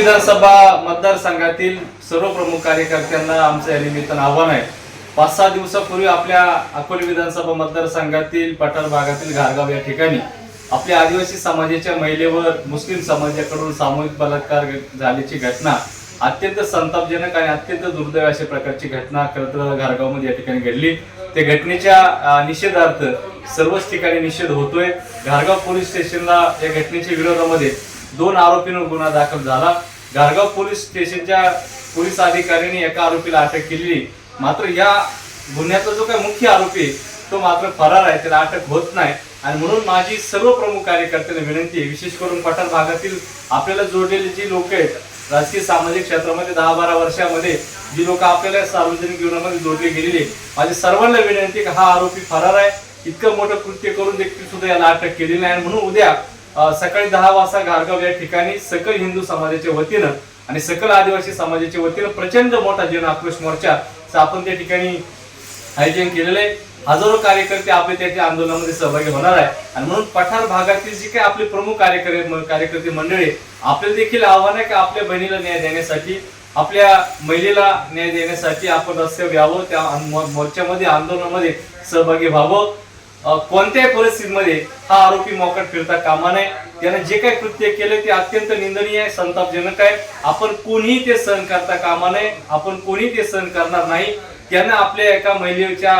विधानसभा मतदारसंघातील सर्व प्रमुख कार्यकर्त्यांना आमचं या निमित्तानं आव्हान आहे. पाच सहा दिवसापूर्वी आपल्या अकोले विधानसभा मतदारसंघातील पठार भागातील घारगाव या ठिकाणी आपल्या आदिवासी समाजाच्या महिलेवर मुस्लिम समाजाकडून सामूहिक बलात्कार झाल्याची घटना अत्यंत संतापजनक आणि अत्यंत दुर्दैव अशा प्रकारची घटना खरंतर घारगावमध्ये या ठिकाणी घडली. त्या घटनेच्या निषेधार्थ सर्वच ठिकाणी निषेध होतोय. घारगाव पोलीस स्टेशनला या घटनेच्या विरोधामध्ये दोन आरोपींवर गुन्हा दाखल झाला. गारगाव पोलीस स्टेशनच्या पोलीस अधिकाऱ्यांनी एका आरोपीला अटक केली मात्र या गुन्ह्याचा जो काही मुख्य आरोपी आहे, तो मात्र फरार आहे. त्याला अटक होत नाही. आणि म्हणून माझी सर्व प्रमुख कार्यकर्त्यांना विनंती आहे विशेष करून पठार भागातील आपल्याला जोडलेली जी लोक आहेत राजकीय सामाजिक क्षेत्रामध्ये दहा बारा वर्षामध्ये जी लोक आपल्याला सार्वजनिक जीवनामध्ये जोडली गेलेली माझी सर्वांना विनंती की हा आरोपी फरार आहे. इतकं मोठं कृत्य करून देखील सुद्धा याला अटक केलेली नाही. आणि म्हणून उद्या सकाळी दहा वाजता गारगाव या ठिकाणी सकल हिंदू समाजाच्या वतीनं आणि सकल आदिवासी समाजाच्या वतीनं प्रचंड मोठा जन आक्रोश मोर्चा आपण त्या ठिकाणी आयोजन केलेलं आहे. हजारो कार्यकर्ते आपले त्याच्या आंदोलनामध्ये सहभागी होणार आहे. आणि म्हणून पठार भागातील जी काही आपले प्रमुख कार्यकर्ते कार्यकर्ते मंडळी आहे, आपल्याला देखील आव्हान आहे की आपल्या बहिणीला न्याय देण्यासाठी आपल्या महिलेला न्याय देण्यासाठी आपण रस्त्यावर यावं त्या मोर्चामध्ये आंदोलनामध्ये सहभागी व्हावं. कोणत्याही परिस्थितीमध्ये हा आरोपी मोकट फिरता कामा नये. त्याने जे काही कृत्य केले ते अत्यंत निंदनीय आहे संतापजनक आहे. आपण कोणीही ते सहन करता कामा नये. आपण कोणी ते सहन करणार नाही. त्यानं आपल्या एका महिलेच्या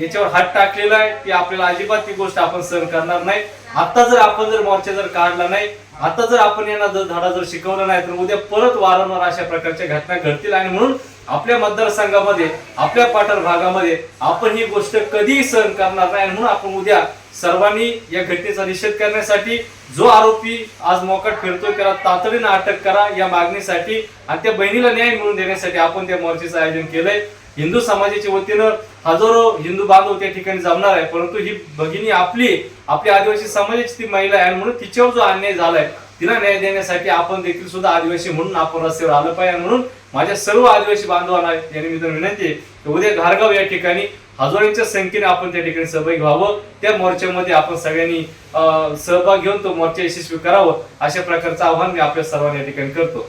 याच्यावर हात टाकलेला आहे. की आपल्याला अजिबात ती गोष्ट आपण सहन करणार नाही. आता जर आपण जर मोर्चा जर काढला नाही आता जर आपण यांना जर धडा जर शिकवला नाही तर उद्या परत वारंवार अशा प्रकारच्या घटना घडतील. आणि म्हणून आपल्या मतदारसंघामध्ये आपल्या पाठर भागामध्ये आपण ही गोष्ट कधीही सहन करणार नाही. म्हणून आपण उद्या सर्वांनी या घटनेचा निषेध करण्यासाठी जो आरोपी आज मोकाट फिरतोय त्याला तातडीनं अटक करा या मागणीसाठी. आणि त्या बहिणीला न्याय मिळवून देण्यासाठी आपण त्या मोर्चेचं आयोजन केलंय. हिंदू समाजाच्या वतीनं हजारो हिंदू बांधव त्या ठिकाणी जमणार आहे. परंतु ही भगिनी आपली आपली आदिवासी समाजाची ती महिला आहे म्हणून तिच्यावर जो अन्याय झालाय तिला न्याय देण्यासाठी आपण देखील सुद्धा आदिवासी म्हणून आपण रस्त्यावर आलं पाहिजे. म्हणून माझ्या सर्व आदिवासी बांधवांना या निमित्तानं विनंती आहे की उद्या घारगाव या ठिकाणी हजारोंच्या संख्येने आपण त्या ठिकाणी सहभागी व्हावं. त्या मोर्चामध्ये आपण सगळ्यांनी सहभाग घेऊन तो मोर्चा यशस्वी करावं अशा प्रकारचं आव्हान मी आपल्या सर्वांना या ठिकाणी करतो.